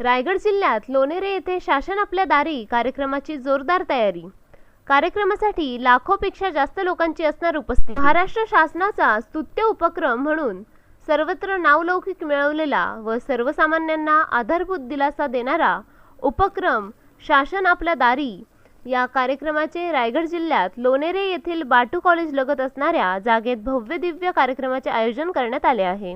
रायगड जिल्ह्यात लोणेरे येथे शासन आपल्या दारी कार्यक्रमाची जोरदार तयारी. कार्यक्रमासाठी लाखोपेक्षा जास्त लोकांची असणार उपस्थिती. महाराष्ट्र शासनाचा स्तुत्य उपक्रम म्हणून सर्वत्र नावलौकिक मिळवलेला व सर्वसामान्यांना आधारभूत दिलासा देणारा उपक्रम शासन आपल्या दारी या कार्यक्रमाचे रायगड जिल्ह्यात लोणेरे येथील बाटू कॉलेज लगत असणाऱ्या जागेत भव्य दिव्य कार्यक्रमाचे आयोजन करण्यात आले आहे.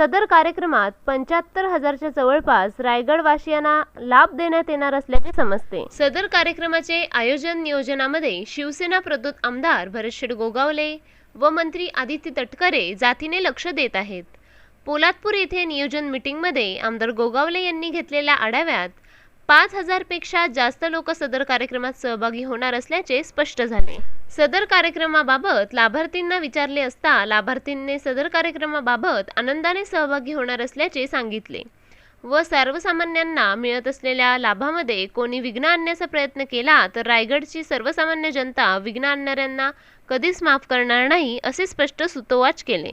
सदर कार्यक्रमात पंच्याहत्तर हजारच्या जवळपास रायगडवासियांना लाभ देण्यात येणार असल्याचे समजते. सदर कार्यक्रमाचे आयोजन नियोजनामध्ये शिवसेना प्रदूत आमदार भरतशेठ गोगावले व मंत्री आदित्य तटकरे जातीने लक्ष देत आहेत. पोलादपूर येथे नियोजन मीटिंगमध्ये आमदार गोगावले यांनी घेतलेल्या आढाव्यात पाच हजारपेक्षा जास्त लोक सदर कार्यक्रमात सहभागी होणार असल्याचे स्पष्ट झाले. सदर कार्यक्रमाबाबत लाभार्थींना विचारले असता लाभार्थींनी सदर कार्यक्रमाबाबत आनंदाने सहभागी होणार असल्याचे सांगितले. व सर्वसामान्यांना मिळत असलेल्या लाभामध्ये कोणी विघ्न आणण्याचा प्रयत्न केला तर रायगडची सर्वसामान्य जनता विघ्न आणणाऱ्यांना कधीच माफ करणार नाही असे स्पष्ट सुतोवाच केले.